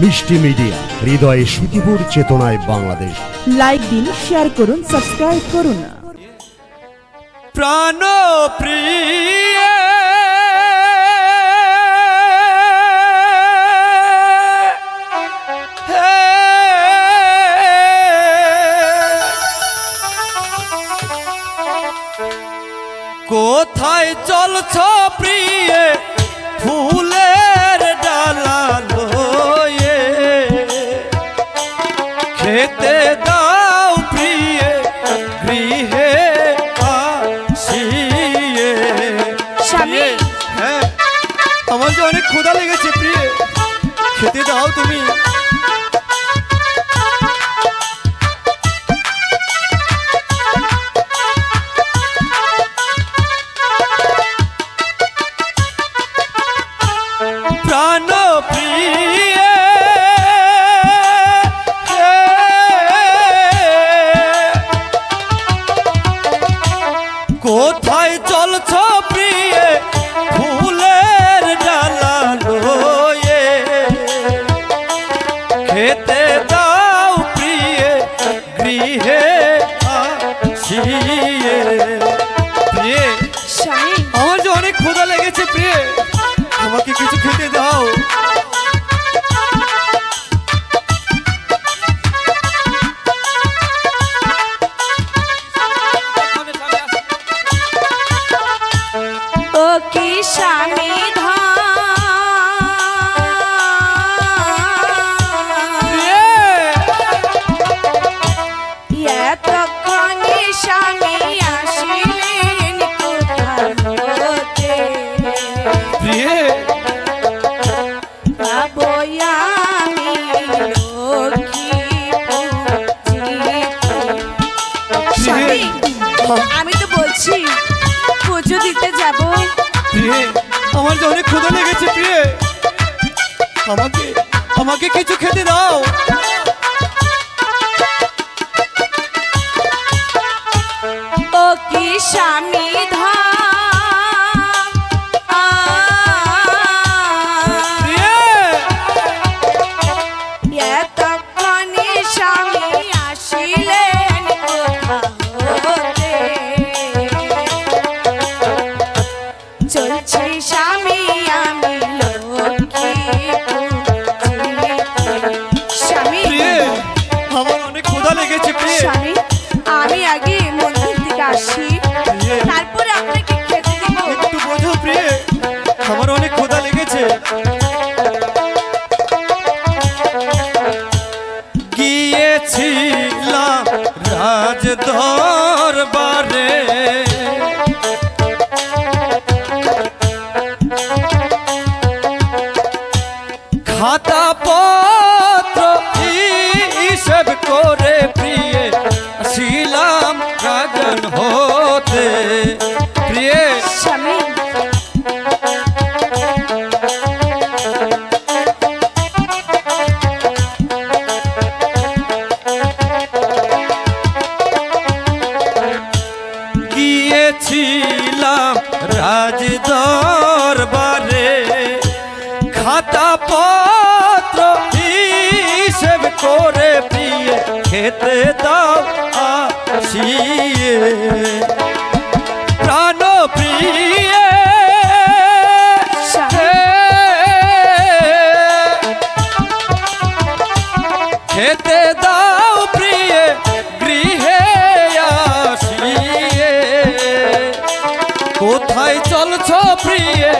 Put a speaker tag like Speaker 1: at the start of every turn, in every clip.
Speaker 1: মিষ্টি মিডিয়া হৃদয়ে সুতিপুর চেতনায় বাংলাদেশ।
Speaker 2: লাইক দিন শেয়ার করুন সাবস্ক্রাইব করুন।
Speaker 3: প্রাণ প্রিয়। কোথায় চলছ প্রিয়ে? ফুলের ডালা খেতে দাও প্রিয়ে গৃহে আসিয়ে।
Speaker 2: স্বামী।
Speaker 3: প্রিয়ে, হ্যাঁ আমার যে অনেক ক্ষুধা লেগেছে প্রিয়ে। খেতে দাও তুমি। প্রাণ প্রিয় কোথায় চলছ প্রিয়ে? ফুলের ডালা লয়ে খেতে দাও প্রিয়ে গৃহে আসিয়ে
Speaker 2: আমি তো বলছি পুজো দিতে যাব।
Speaker 3: প্রিয়ে আমার যে অনেক ক্ষুধা লেগেছে প্রিয়ে আমাকে আমাকে কিছু খেতে দাও।
Speaker 2: ও কি স্বামী স্বামী আমি আগে মন্দির থেকে আসি তারপরে আপনাকে খেতে দেব।
Speaker 3: একটু বোঝো প্রিয়ে আমার অনেক ক্ষুধা লেগেছে। গিয়েছিলাম রাজ দরবারে খাতা পত্র হিসেব করে
Speaker 2: স্বামী।
Speaker 3: গিয়েছিলাম রাজ দরবারে খাতা পত্র হিসেব করে প্রিয়ে খেতে দাও আসিয়ে। খেতে দাও প্রিয়ে গৃহে আসিয়ে। কোথায় চলছ প্রিয়ে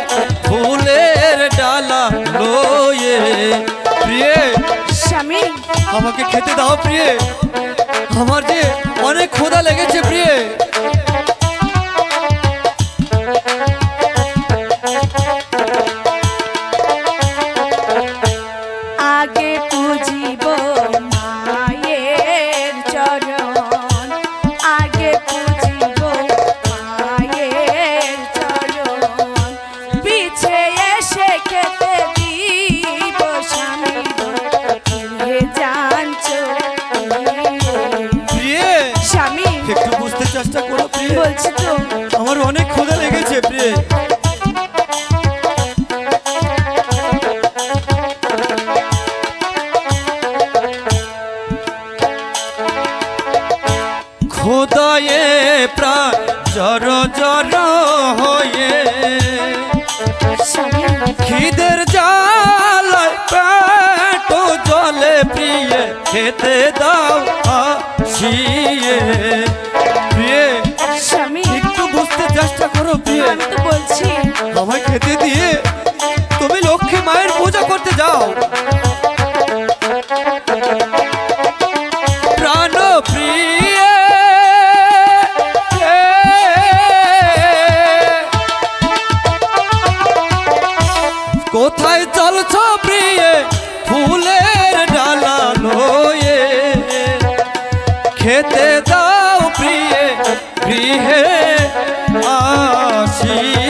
Speaker 3: ফুলের ডালা লয়ে প্রিয়ে
Speaker 2: স্বামী।
Speaker 3: আমাকে খেতে দাও প্রিয়ে। আমার যে
Speaker 2: আগে খুদয়ে
Speaker 3: প্রায় জর জর হয়ে খিদের জাল পেট জলে প্রিয়ে খেতে দাও আসিয়ে একটু বুঝতে চেষ্টা করো প্রিয়।
Speaker 2: আমি তো বলছি।
Speaker 3: আমায় খেতে দিয়ে যেতে দাও প্রিয়ে গৃহে আসিয়ে।